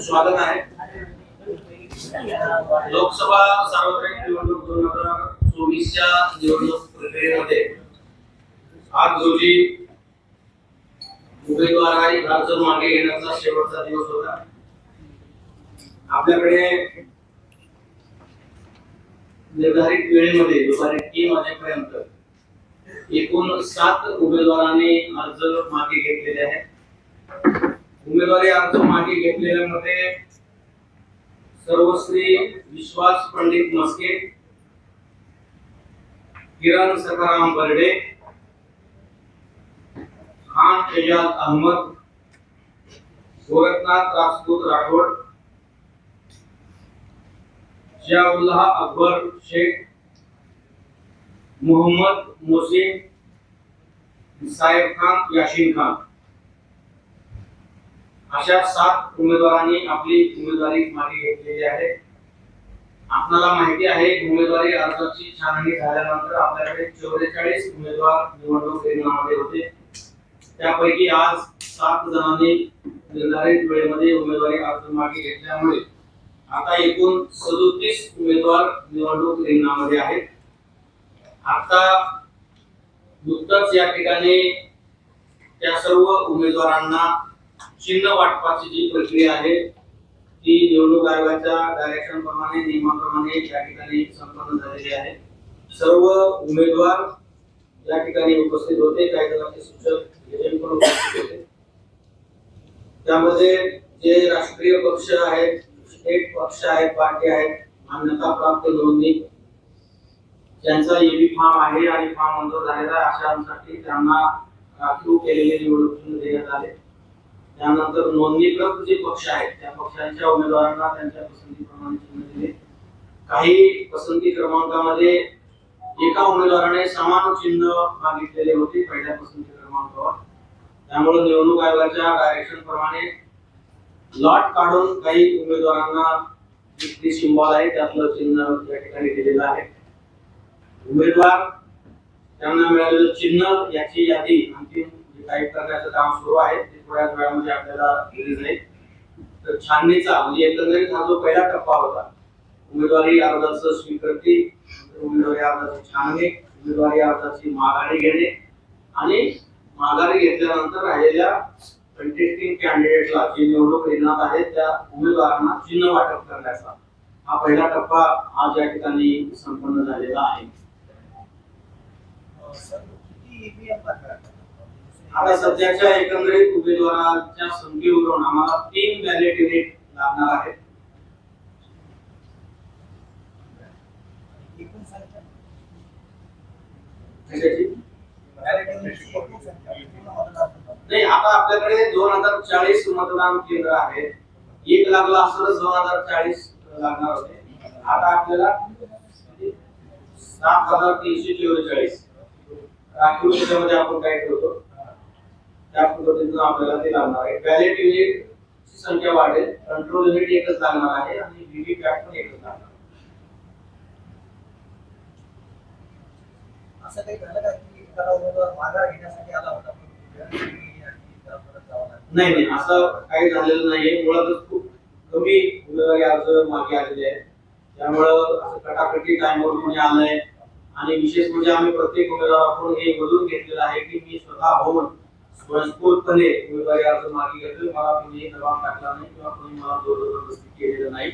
स्वागत आहे. लोकसभा सार्वत्रिक निवडणूक दोन हजार चोवीसच्या निवडणूक प्रक्रियेमध्ये आज रोजी उमेदवार आणि अर्ज मागे घेण्याचा शेवटचा दिवस होता. आपल्याकडे निर्धारित वेळेमध्ये दुपारी तीन वाजेपर्यंत एकूण सात उमेदवारांनी अर्ज मागे घेतलेले आहेत. उमेदवारी अर्ज मागे घेतलेल्यामध्ये सर्वश्री विश्वास पंडित मस्के किरण सखाराम बर्डे खान एजाज अहमद गोरखनाथ राजपूत राठोड जियाउल्लाह अकबर शेख मोहम्मद मोसे साहेब खान याशीन खान. अशा सात उमेदवारांनी आपली उमेदवारी मागे घेतलेली आहे. आपल्याला माहिती आहे उमेदवारी अर्जाची छाननी झाल्यानंतर आपल्याकडे चौवेचाळीस उमेदवार निवडणूक रिंगणामध्ये होते. त्यापैकी आज सात जणांनी निर्धारित वेळेमध्ये उमेदवारी अर्ज मागे घेतल्यामुळे आता एकूण सदोतीस उमेदवार निवडणूक रिंगणामध्ये आहेत. आता नुकतंच या ठिकाणी त्या सर्व उमेदवारांना चिन्ह वाटपाची जी प्रक्रिया आहे ती निवडणूक आयोगाच्या डायरेक्शन प्रमाणे नियमाप्रमाणे या ठिकाणी संपन्न झालेली आहे. सर्व उमेदवार या ठिकाणी उपस्थित होते काही जणांचे सूचक एजंट पण उपस्थित होते. त्यामध्ये जे राष्ट्रीय पक्ष आहेत स्टेट पक्ष आहेत पार्टी आहेत मान्यता प्राप्त नोंदणी ज्यांचा एबी फॉर्म आहे आणि फॉर्म मंजूर झालेला आहे अशांसाठी त्यांना राखीव केलेले निवडणूक चिन्ह देण्यात आले. त्यानंतर नोंदणीकृत जे पक्ष आहेत त्या पक्षांच्या उमेदवारांना त्यांच्या पसंतीप्रमाणे चिन्ह दिले. काही पसंती क्रमांकामध्ये एका उमेदवाराने समान चिन्ह मागितलेले होते पहिल्या पसंती क्रमांकावर. त्यामुळे निवडणूक आयोगाच्या डायरेक्शन प्रमाणे लॉट काढून काही उमेदवारांना जी सिंबॉल आहे त्यातलं चिन्ह या ठिकाणी दिलेलं आहे. उमेदवार त्यांना मिळालेलं चिन्ह याची यादी अंतिम टाईप करण्याचं काम सुरू आहे ते थोड्याच वेळामध्ये आपल्याला रिलीज आहे. तर छाननीचा म्हणजे एकंदरीत हा जो पहिला टप्पा होता उमेदवारी अर्जाचं स्वीकृती उमेदवारी अर्जाची छाननी उमेदवारी अर्जाची माघारी घेणे आणि माघारी घेतल्यानंतर राहिलेल्या कंटेस्टिंग कॅन्डिडेटला जे निवडणूक रिंगणात आहेत त्या उमेदवारांना चिन्ह वाटप करण्याचा हा पहिला टप्पा आज या ठिकाणी संपन्न झालेला आहे. आता सध्याच्या एकंदरीत उमेदवारांच्या संख्येवरून आम्हाला तीन बॅलेट युनिट लागणार आहेत. नाही आता आपल्याकडे दोन हजार चाळीस मतदान केंद्र आहेत. एक लागला असं दोन हजार चाळीस लागणार होते. आता आपल्याला सात हजार तीनशे चव्वेचाळीस राखीव आपण काय ठेवतो त्या पद्धतीनं आपल्याला ते लागणार आहे बॅलेट युनिट संख्या वाढेल कंट्रोल युनिट एकच लागणार आहे आणि व्हीव्ही पॅट पण एकच लागणार. असं काही झालं का की एखादा उमेदवार माघार घेण्यासाठी आला होता? नाही नाही असं काही झालेलं नाहीये मुळातच खूप कमी उमेदवारी अर्ज मागे आलेले आहेत त्यामुळं असं कटाकटी टाइमवर कोणी आलंय आणि विशेष म्हणजे आम्ही प्रत्येक उमेदवाराकडून हे बदलून घेतलेलं आहे की मी स्वतः होऊन स्वयंस्फूर्तपणे उमेदवारी अर्ज मागे घेतोय. मला कोणीही दबाव टाकला नाही किंवा कोणी मला जोर केलेलं नाही.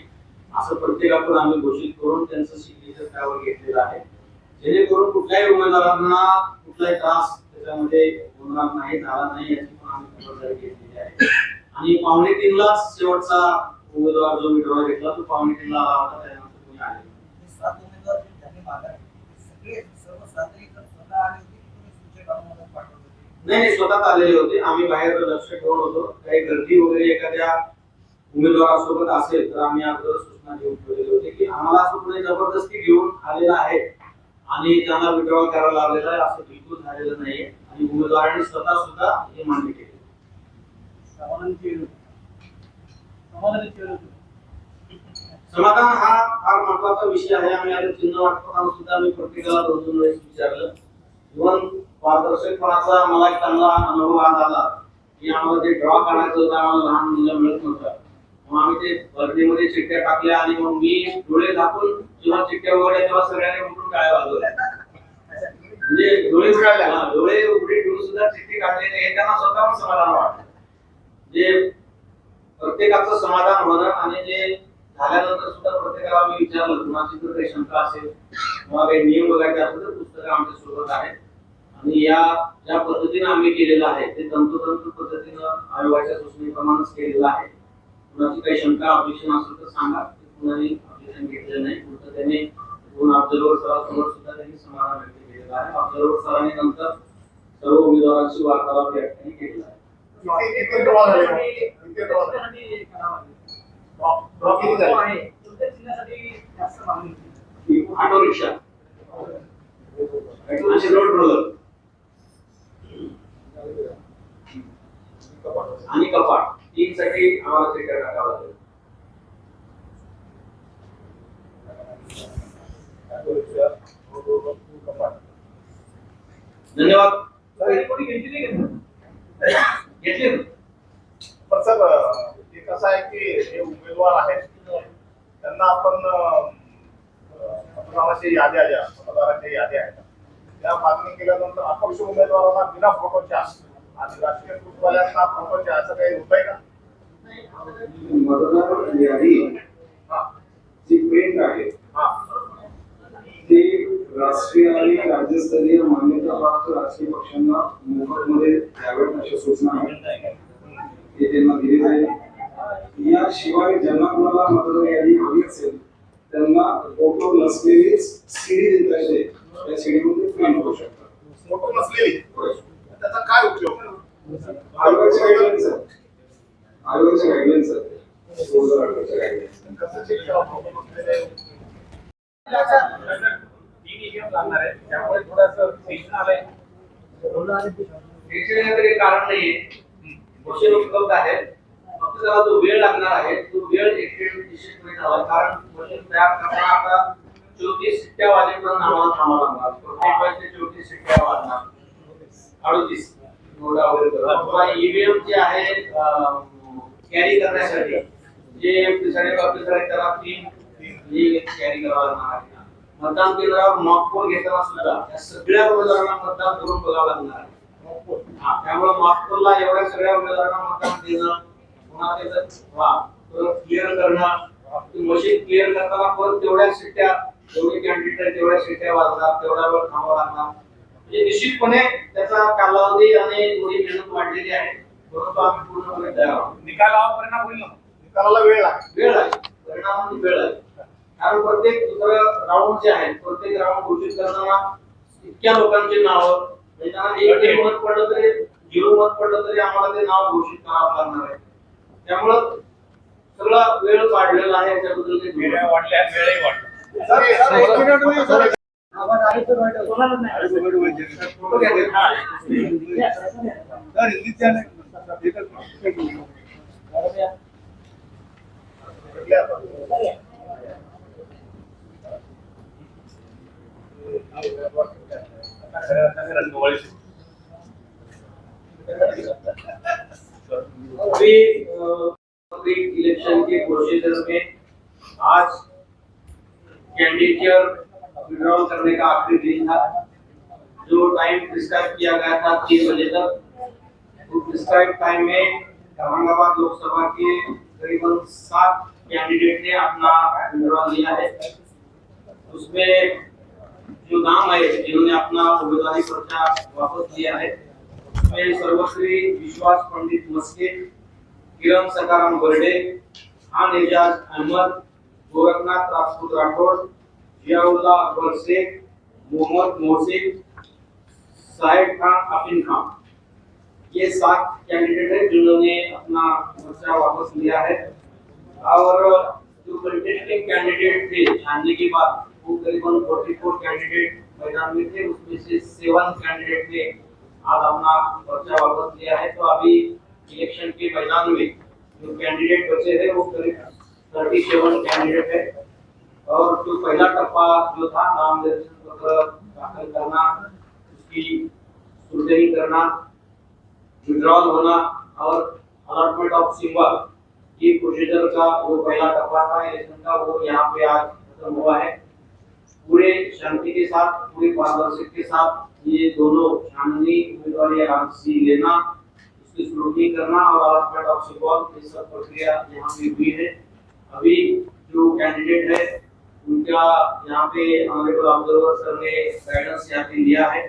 असं प्रत्येकाकडून आम्ही घोषित करून त्यांचं सिग्नेचर त्यावर घेतलेलं आहे. जेणेकरून कुठल्याही उमेदवारांना कुठलाही त्रास त्याच्यामध्ये होणार नाही झाला नाही याची पण आम्ही खबरदारी घेतलेली आहे. आणि पावणे तीनला शेवटचा उमेदवार जो विड्रॉ घेतला तो पावणे तीनला आला होता त्यानंतर कोणी आले नाही. हे सात उमेदवार जे ज्यांनी माघार घेतली, सगळे सर्व सातही जण स्वतः आले होते की तुम्ही सूचक अनुमोदन पाठवत होते नाही नाही स्वतःच आलेले होते. आम्ही बाहेर लक्ष ठेवून होतो. काही गर्दी वगैरे एखाद्या उमेदवारासोबत असेल तर आम्ही अगोदर सूचना देऊन ठेवलेली होती की आम्हाला असं कोणी जबरदस्ती घेऊन आलेला आहे आणि त्यांना विड्रॉल करायला लावलेला आहे असं बिलकुल झालेलं नाहीये. आणि उमेदवारांनी स्वतः सुद्धा हे मान्य केले. समाधान हा फार महत्त्वाचा विषय आहे. आम्ही आता चिन्ह वाटताना सुद्धा आम्ही प्रत्येकाला दोन दोन वेळेस विचारलं. इव्हन पारदर्शकपणाचा मला एक चांगला अनुभव आज आला. की आम्हाला ते ड्रॉ काढायचं होतं आम्हाला लहान मुलं मिळत नव्हतं. मग आम्ही ते बर्दीमध्ये चिठ्ठ्या टाकल्या आणि मग मी डोळे झाकून जेव्हा चिठ्ठ्या वगैरे तेव्हा सगळ्यांनी उठून टाळ्या वाजवल्या. म्हणजे डोळे हा, डोळे उघडे ठेवून सुद्धा चिठ्ठी काढली नाही त्यांना स्वतःहून समाधान वाटलं. जे प्रत्येकाचं समाधान होणं आणि जे झाल्यानंतर सुद्धा प्रत्येकाला मी विचारलं कुणाची जर काही शंका असेल किंवा काही नियम बघायचे असेल तर पुस्तकं आमच्यासोबत आहेत. आणि या ज्या पद्धतीने आम्ही केलेलं आहे ते तंतोतंत पद्धतीनं आयोगाच्या सूचनेप्रमाणेच केलेलं आहे. कुणाची काही शंका ऑब्जेक्शन असेल तर सांगा. कुणाही ऑब्जेक्शन घेतलं नाही. उलट त्याने दोन ऑब्झर्वर सरासमोर सुद्धा त्यांनी समाधान व्यक्त केलेलं आहे. ऑब्झर्वर सरांनी नंतर सर्व उमेदवारांची वार्तालाप या ठिकाणी केलेला आहे. Auto rickshaw. रोड रोलर आणि कपाट तीन साठी आम्हाला चिठ्ठ्या टाकावं लागेल धन्यवाद. कोणी घेतली घेतली पण सर ते कसं आहे की जे उमेदवार आहेत त्यांना आपण अं, मतदानाच्या याद्या ज्या मतदारांच्या याद्या आहेत. त्या मागणी केल्यानंतर अपक्ष उमेदवारांना बिना फोटोच्या आणि राजकीय कुटुंबाल्यांना फोटोच्या असं काही होतंय का? मतदार यादी हा. जी प्रिंट आहे हा. ती राष्ट्रीय आणि राज्यस्तरीय मान्यताप्राप्त राजकीय पक्षांना मोफतमध्ये द्याव्यात अशा सूचना आहेत. ते त्यांना दिली जाईल. याशिवाय ज्यांना कोणाला मतदार यादी हवी असेल त्यांना फोटो नसलेलीच सीडी देता येते. त्या सीडीमध्ये शकतात फोटो नसलेली त्याचा काय उपयोग? गाईडलाईन्स गाईडलाईन्स गाईडलाईन्स कसं चेक लागणार आहे त्यामुळे थोडंसं टेन्शन आलंय. टेन्शन येण्याचं कारण नाहीये. मशीन उपलब्ध आहेत. फक्त त्याला जो वेळ लागणार आहे तो वेळ एक्सटेंड निश्चितपणे झाला कारण मशीन तयार करताना आता चौतीस शिट्ट्या वाजेपर्यंत आम्हाला थांबावं लागणार. प्रत्येक वेळेस चौतीस शिट्ट्या वाजणार. अडतीस. वगैरे किंवा ईव्हीएम जे आहे कॅरी करण्यासाठी जे आहेत त्याला तीन कॅरी करावं लागणार आहे. मतदान केंद्रावर मॉकपोल घेताना सुद्धा या सगळ्या उमेदवारांना मतदान करून बघावं लागणार आहे. हा, त्यामुळे मॉकपोलला एवढ्या सगळ्या उमेदवारांना मतदान देणं पुन्हा त्याचं क्लिअर करणं मशीन क्लिअर करताना परत तेवढ्या शिट्ट्या जेवढे कॅन्डिडेट आहेत तेवढ्या शिट्ट्या वाजणार तेवढा वेळ थांबावा लागणार. म्हणजे निश्चितपणे त्याचा कालावधी आणि थोडी मेहनत वाढलेली आहे. परंतु आम्ही पूर्णपणे तयार आहोत. निकालावर परिणाम होईल ना? निकालाला वेळ लागेल. वेळ आहे परिणाम म्हणजे वेळ आहे कारण प्रत्येक दुसरं राऊंड जे आहे प्रत्येक राऊंड घोषित करताना इतक्या लोकांची नावं. म्हणजे त्यांना एक मत पडलं तरी झिरो मत पडलं तरी आम्हाला ते नाव घोषित करावं लागणार आहे. त्यामुळं सगळा वेळ वाढलेला आहे याच्याबद्दल काही वेळा वाढल्या वेळही वाढल्या इलेक्शन के प्रोसीजर में आज कैंडिडेट विड्रॉल करने का आखिरी दिन था? जो टाइम प्रिस्क्राइब किया गया था तीन बजे तक। उस प्रिस्क्राइब टाइम में औरंगाबाद लोकसभा के करीबन सात कैंडिडेट ने अपना विड्रॉल दिया है। उसमें जो नाम है जिन्होंने अपना उम्मीदवारी पर्चा वापस लिया है, उसमें सर्वश्री विश्वास पंडित मस्के, किरण सकाराम बर्डे खान एजाज अहमद गोरखनाथ राजपूत राठौड़ जियाउल्ला अकबर शेख, मोहम्मद मोहसिन साहिब खान अफीन खान। ये सात कैंडिडेट है जिन्होंने अपना पर्चा वापस लिया है। और जो कंटेस्टिंग कैंडिडेट थे छानने के बाद वो करीबन 44 कैंडिडेट मैदान में थे, उसमें से सेवन कैंडिडेट ने आज अपना पर्चा वापस लिया है। तो अभी इलेक्शन के मैदान में जो कैंडिडेट बचे हैं, वो करीब थर्टी सेवन कैंडिडेट है। और जो पहला टप्पा जो था, नाम निर्देशन पत्र, दाखिल करना, उसकी सुरक्षित करना विड्रॉल होना और अलॉटमेंट ऑफ़ सिंबल ये प्रोसीजर का जो पहला टप्पा था इलेक्शन का, वो यहाँ पे आज खत्म हुआ है। पूरे शांति के साथ, पूरी पारदर्शिता के साथ ये दोनों छाननी, उम्मीदवारी आरसी लेना, उसकी स्क्रूटनी करना और अलॉटमेंट ऑफ़ सिंबल ये सब प्रक्रिया यहाँ पे हुई है। अभी जो कैंडिडेट है उनका यहाँ पे ऑनरेबल ऑब्जर्वर सर ने गाइडेंस यहाँ पे लिया है।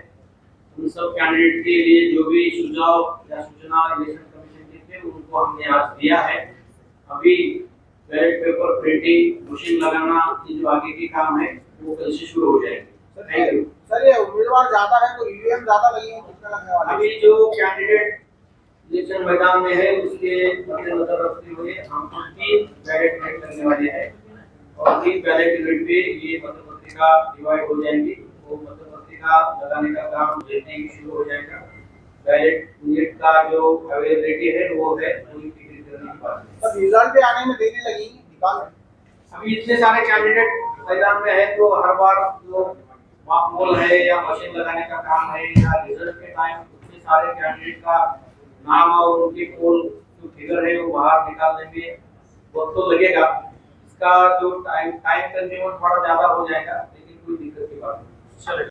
उन सब कैंडिडेट के लिए जो भी सुझाव या सूचना इलेक्शन कमीशन के थे उनको हमने आज दिया है। अभी बैलेट पेपर प्रिंटिंग मशीन लगाना ये जो आगे के काम है वो कल से शुरू हो जाएँगे। थैंक यू सर ये उम्मीदवार ज़्यादा है तो ईवीएम ज़्यादा लगेंगे कितने लगने वाले हैं? अभी जो कैंडिडेट इलेक्शन मैदान में है उसके मद्देनजर रखते हुए हम तीन बैलेट यूनिट करने वाले हैं। और तीन बैलेट यूनिट पे ये मतदान पत्रिका डिवाइड हो जाएँगी। वो मतदान पत्रिका लगाने का काम जल्दी ही शुरू हो जाएगा। बैलेट यूनिट का जो अवेलेबिलिटी है वो है पूरी टिकट करने के बाद सर रिज़ल्ट पे आने में देरी लगेगी निकाल अभी इतने सारे कैंडिडेट मैदान में है तो हर बार जो मॉक पोल है या मशीन लगाने का काम है या रिज़ल्ट के टाइम इतने सारे कैंडिडेट का नाम और उनके पोल जो फिगर है, वो बाहर निकालने में वक्त तो लगेगा। इसका जो टाइम टाइम कंज्यूमर थोड़ा ज़्यादा हो जाएगा, लेकिन कोई दिक्कत की बात नहीं।